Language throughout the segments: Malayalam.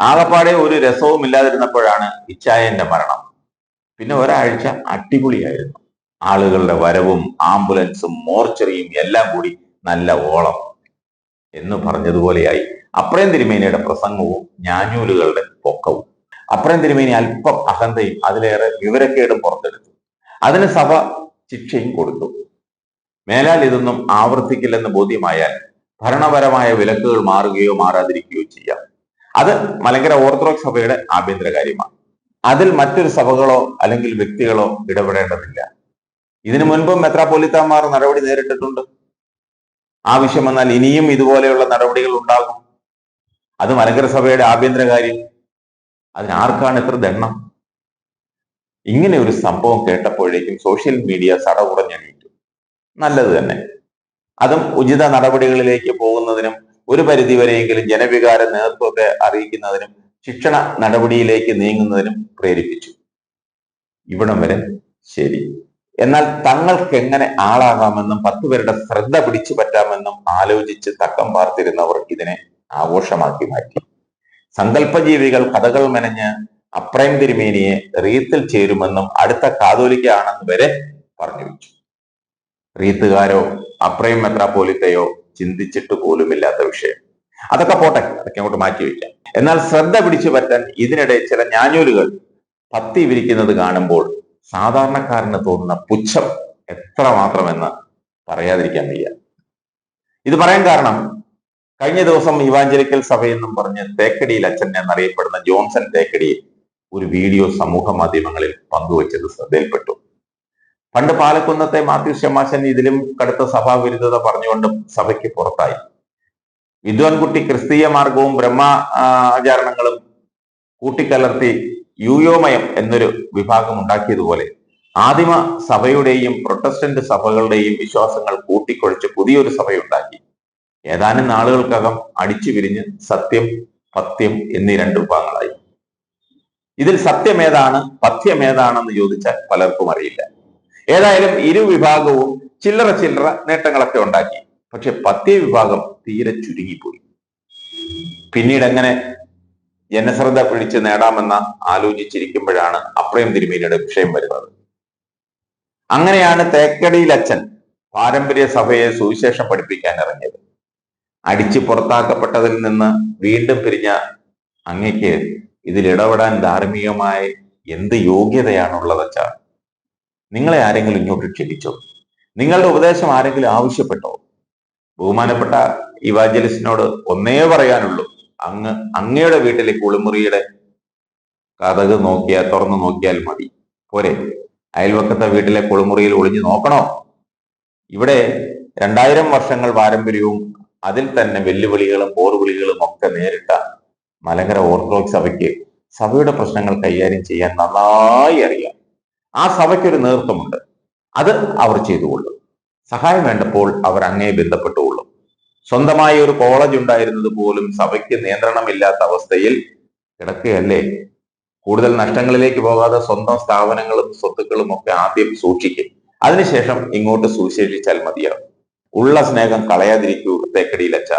ആകപ്പാടെ ഒരു രസവും ഇല്ലാതിരുന്നപ്പോഴാണ് ഇച്ചായന്റെ മരണം. പിന്നെ ഒരാഴ്ച അടിപൊളിയായിരുന്നു. ആളുകളുടെ വരവും ആംബുലൻസും മോർച്ചറിയും എല്ലാം കൂടി നല്ല ഓളം എന്ന് പറഞ്ഞതുപോലെയായി. അപ്രയം തിരുമേനിയുടെ പ്രസംഗവും ഞാഞ്ഞൂലുകളുടെ പൊക്കവും. അപ്രയം തിരുമേനി അല്പം അഹന്തയും അതിലേറെ വിവരക്കേടും പുറത്തെടുത്തു. അതിന് സഭ ശിക്ഷയും കൊടുത്തു. മേലാൽ ഇതൊന്നും ആവർത്തിക്കില്ലെന്ന് ബോധ്യമായാൽ ഭരണപരമായ വിലക്കുകൾ മാറുകയോ മാറാതിരിക്കുകയോ ചെയ്യാം. അത് മലങ്കര ഓർത്തഡോക്സ് സഭയുടെ ആഭ്യന്തര കാര്യമാണ്. അതിൽ മറ്റൊരു സഭകളോ അല്ലെങ്കിൽ വ്യക്തികളോ ഇടപെടേണ്ടതില്ല. ഇതിനു മുൻപും മെത്രാപ്പൊലിത്താന്മാർ നടപടി നേരിട്ടിട്ടുണ്ട്. ആവശ്യം വന്നാൽ ഇനിയും ഇതുപോലെയുള്ള നടപടികൾ ഉണ്ടാകും. അത് മലങ്കര സഭയുടെ ആഭ്യന്തര കാര്യം. അതിനാർക്കാണ് എത്ര ദണ്ണം? ഇങ്ങനെ ഒരു സംഭവം കേട്ടപ്പോഴേക്കും സോഷ്യൽ മീഡിയ സടകുറഞ്ഞെണീറ്റു നല്ലത് തന്നെ. അതും ഉചിത നടപടികളിലേക്ക് പോകുന്നതിനും ഒരു പരിധിവരെയെങ്കിലും ജനവികാര നേതൃത്വത്തെ അറിയിക്കുന്നതിനും ശിക്ഷണ നടപടിയിലേക്ക് നീങ്ങുന്നതിനും പ്രേരിപ്പിച്ചു. ഇവിടം വരെ ശരി. എന്നാൽ തങ്ങൾക്ക് എങ്ങനെ ആളാകാമെന്നും പത്തു പേരുടെ ശ്രദ്ധ പിടിച്ചു പറ്റാമെന്നും ആലോചിച്ച് തക്കം പാർത്തിരുന്നവർ ഇതിനെ ആഘോഷമാക്കി മാറ്റി. സങ്കല്പജീവികൾ കഥകൾ മെനഞ്ഞ് അപ്രൈം തിരുമേനിയെ റീത്തിൽ ചേരുമെന്നും അടുത്ത കാതോലിക്കാണെന്ന് വരെ പറഞ്ഞു വെച്ചു റീത്തുകാരോ അപ്രൈം മെത്രാപ്പോലിത്തയോ ചിന്തിച്ചിട്ട് പോലുമില്ലാത്ത വിഷയം. അതൊക്കെ പോട്ടെ അതൊക്കെ അങ്ങോട്ട് മാറ്റി വയ്ക്കാം എന്നാൽ ശ്രദ്ധ പിടിച്ചു പറ്റാൻ ഇതിനിടെ ചില ഞാഞ്ഞൂലുകൾ പത്തി വിരിക്കുന്നത് കാണുമ്പോൾ സാധാരണക്കാരന് തോന്നുന്ന പുച്ഛം എത്ര മാത്രമെന്ന് പറയാതിരിക്കാൻ വയ്യ. ഇത് പറയാൻ കാരണം കഴിഞ്ഞ ദിവസം ഇവാഞ്ചലിക്കൽ സഭയെന്നും പറഞ്ഞ് തേക്കടിയിൽ അച്ഛൻ എന്നറിയപ്പെടുന്ന ജോൺസൺ തേക്കടിയിൽ ഒരു വീഡിയോ സമൂഹ മാധ്യമങ്ങളിൽ പങ്കുവച്ചത് ശ്രദ്ധയിൽപ്പെട്ടു. പണ്ട് പാലക്കുന്നത്തെ മാത്യു ശമാശൻ ഇതിലും കടുത്ത സഭാവിരുദ്ധത പറഞ്ഞുകൊണ്ട് സഭയ്ക്ക് പുറത്തായി. വിദ്വാൻകുട്ടി ക്രിസ്തീയ മാർഗവും ബ്രഹ്മ ആചാരണങ്ങളും കൂട്ടിക്കലർത്തി യൂയോമയം എന്നൊരു വിഭാഗം ഉണ്ടാക്കിയതുപോലെ ആദിമ സഭയുടെയും പ്രൊട്ടസ്റ്റന്റ് സഭകളുടെയും വിശ്വാസങ്ങൾ കൂട്ടിക്കൊഴിച്ച് പുതിയൊരു സഭയുണ്ടാക്കി. ഏതാനും നാളുകൾക്കകം അടിച്ചു പിരിഞ്ഞ് സത്യം പത്യം എന്നീ രണ്ട് വിഭാഗങ്ങളായി. ഇതിൽ സത്യം ഏതാണ് പഥ്യം ഏതാണെന്ന് ചോദിച്ചാൽ പലർക്കും അറിയില്ല. ഏതായാലും ഇരു വിഭാഗവും ചില്ലറ ചില്ലറ നേട്ടങ്ങളൊക്കെ ഉണ്ടാക്കി. പക്ഷെ പത്തേ വിഭാഗം തീരെ ചുരുങ്ങിപ്പോയി. പിന്നീട് എങ്ങനെ ജനശ്രദ്ധ പിടിച്ച് നേടാമെന്ന ആലോചിച്ചിരിക്കുമ്പോഴാണ് അപ്രയം തിരുമേനിയുടെ വിഷയം വരുന്നത്. അങ്ങനെയാണ് തേക്കടിയിൽ അച്ഛൻ പാരമ്പര്യ സഭയെ സുവിശേഷം പഠിപ്പിക്കാൻ ഇറങ്ങിയത്. അടിച്ചു പുറത്താക്കപ്പെട്ടതിൽ നിന്ന് വീണ്ടും പിരിഞ്ഞ അങ്ങയ്ക്ക് ഇതിൽ ഇടപെടാൻ ധാർമ്മികമായ എന്ത് യോഗ്യതയാണുള്ളതച്ചാണ് നിങ്ങളെ ആരെങ്കിലും ഇങ്ങോട്ട് ക്ഷണിച്ചോ? നിങ്ങളുടെ ഉപദേശം ആരെങ്കിലും ആവശ്യപ്പെട്ടോ? ബഹുമാനപ്പെട്ട ഇവാഞ്ചലിസ്റ്റിനോട് ഒന്നേ പറയാനുള്ളൂ. അങ്ങ് അങ്ങയുടെ വീട്ടിലെ കുളിമുറിയുടെ കഥക് നോക്കിയാൽ തുറന്നു നോക്കിയാൽ മതി. പോരെ. അയൽവക്കത്തെ വീട്ടിലെ കുളിമുറിയിൽ ഒളിഞ്ഞു നോക്കണോ? ഇവിടെ രണ്ടായിരം വർഷങ്ങൾ പാരമ്പര്യവും അതിൽ തന്നെ വെല്ലുവിളികളും പോർവിളികളും ഒക്കെ നേരിട്ട മലങ്കര ഓർത്തഡോക്സ് സഭയ്ക്ക് സഭയുടെ പ്രശ്നങ്ങൾ കൈകാര്യം ചെയ്യാൻ നന്നായി അറിയാം. ആ സഭയ്ക്കൊരു നേതൃത്വമുണ്ട്. അത് അവർ ചെയ്തുകൊള്ളും. സഹായം വേണ്ടപ്പോൾ അവർ അങ്ങേ ബന്ധപ്പെട്ടുകൊള്ളും. സ്വന്തമായി ഒരു കോളേജ് ഉണ്ടായിരുന്നത് പോലും സഭയ്ക്ക് നിയന്ത്രണമില്ലാത്ത അവസ്ഥയിൽ കിടക്കുകയല്ലേ? കൂടുതൽ നഷ്ടങ്ങളിലേക്ക് പോകാതെ സ്വന്തം സ്ഥാപനങ്ങളും സ്വത്തുക്കളും ഒക്കെ ആദ്യം സൂക്ഷിക്കും. അതിനുശേഷം ഇങ്ങോട്ട് സുവിശേഷിച്ചാൽ മതിയാവും. ഉള്ള സ്നേഹം കളയാതിരിക്കൂ തേക്കടിയിൽ അച്ഛ.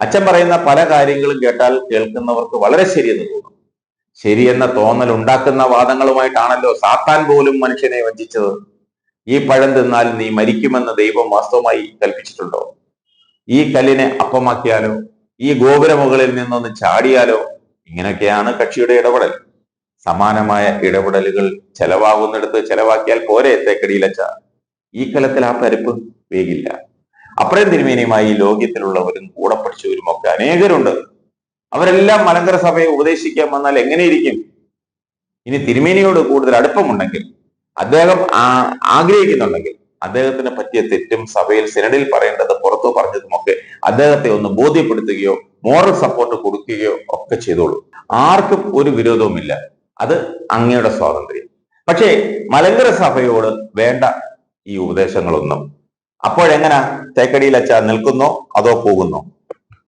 അച്ഛൻ പറയുന്ന പല കാര്യങ്ങളും കേട്ടാൽ കേൾക്കുന്നവർക്ക് വളരെ ശരിയെന്ന് തോന്നും. ശരിയെന്ന തോന്നൽ ഉണ്ടാക്കുന്ന വാദങ്ങളുമായിട്ടാണല്ലോ സാത്താൻ പോലും മനുഷ്യനെ വഞ്ചിച്ചത്. ഈ പഴം തിന്നാൽ നീ മരിക്കുമെന്ന് ദൈവം വാസ്തവമായി കൽപ്പിച്ചിട്ടുണ്ടോ? ഈ കല്ലിനെ അപ്പമാക്കിയാലോ? ഈ ഗോപുരമുകളിൽ നിന്നൊന്ന് ചാടിയാലോ? ഇങ്ങനെയൊക്കെയാണ് കക്ഷിയുടെ ഇടപെടൽ. സമാനമായ ഇടപെടലുകൾ ചെലവാകുന്നിടത്ത് ചെലവാക്കിയാൽ പോരെ തേക്കടിയിലച്ച. ഈ കലത്തിൽ ആ പരിപ്പ് വേഗില്ല അപ്പഴേ തിരുമേനിയുമായി ലോകത്തിലുള്ളവരും കൂടെ പഠിച്ചവരും ഒക്കെ അനേകരുണ്ട്. അവരെല്ലാം മലങ്കര സഭയെ ഉപദേശിക്കാൻ വന്നാൽ എങ്ങനെയിരിക്കും? ഇനി തിരുമേനിയോട് കൂടുതൽ അടുപ്പമുണ്ടെങ്കിൽ അദ്ദേഹം ആഗ്രഹിക്കുന്നുണ്ടെങ്കിൽ അദ്ദേഹത്തിന് പറ്റിയ തെറ്റും സഭയിൽ സിനഡിൽ പറയേണ്ടത് പുറത്തു പറഞ്ഞതുമൊക്കെ അദ്ദേഹത്തെ ഒന്ന് ബോധ്യപ്പെടുത്തുകയോ മോറൽ സപ്പോർട്ട് കൊടുക്കുകയോ ഒക്കെ ചെയ്തോളൂ. ആർക്കും ഒരു വിരോധവുമില്ല. അത് അങ്ങയുടെ സ്വാതന്ത്ര്യം. പക്ഷേ മലങ്കര സഭയോട് വേണ്ട ഈ ഉപദേശങ്ങളൊന്നും. അപ്പോഴെങ്ങനെ തേക്കടിയിൽ അച്ഛ നിൽക്കുന്നോ അതോ പോകുന്നോ?